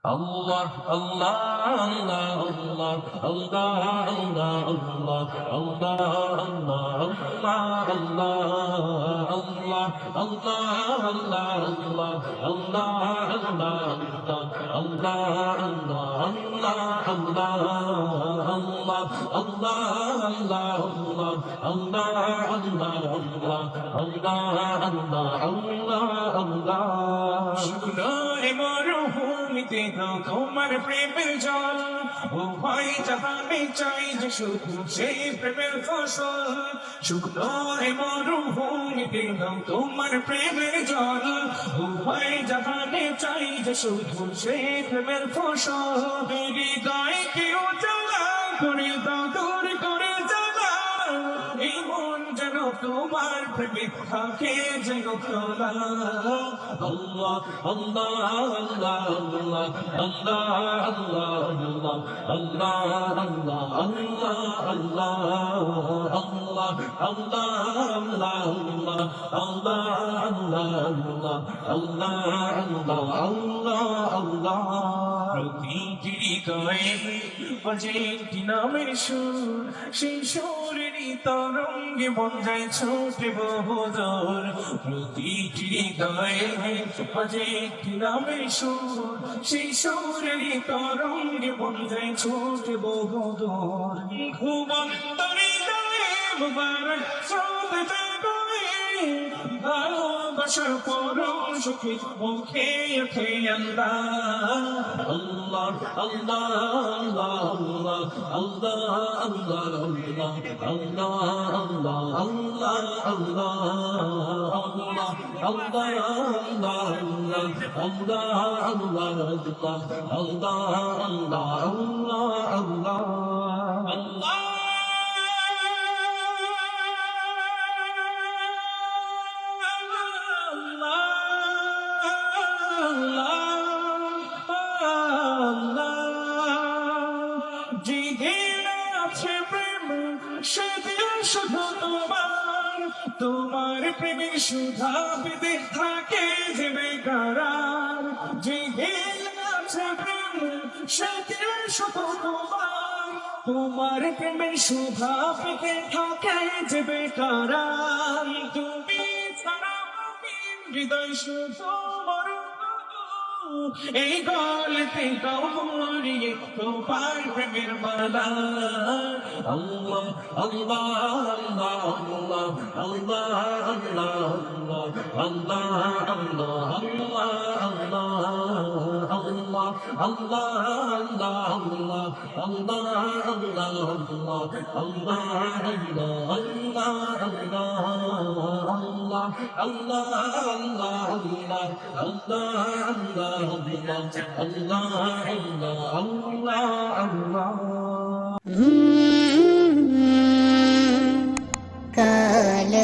Allah Allah Allah Allah Allah Allah Allah Allah Allah Allah Allah Allah Allah Allah شكرا إمارة মরুভূমিতে দাও তোমার প্রেমের জল। ভাই জাহানে চাই যে শুধু সেই প্রেমের ফসল। শুকনো মরুভূমিতে দাও তোমার প্রেমের জল। ভাই জাহানে চাই যে শুধু সেই প্রেমের ফসল। হৃদয় কেউ জ্বালা করে দাও। যেন তোমার প্রেমে থাকে যেন খোলা Allah, Allah, Allah, Allah, Allah, Allah, Allah, Allah, Allah, Allah, নামের সুর সেই সুরেরই বহুদর প্রতিটি গায়ে বাজে একটি নামের সুর, সেই সুরেরই তরঙ্গে বহুদর। ঘুমন্তরে مبارک صوت تبایی بارو بشر پروش کی مخی خیاندا الله الله الله الله الله الله الله الله الله الله الله الله الله الله الله الله الله الله الله তোমার প্রেমের সুধা পেতে থাকে যে বেকারার যে শুধু তোমার। তোমার প্রেমের সুধা পেতে থাকে যে বেকারার তুমি ছাড়া হৃদয় শুধু এই গলতে গৌরিয়ে তোমার প্রেমের মালা Allah, Allah, Allah, Allah, Allah, Allah, Allah, Allah, Allah, Allah, কাল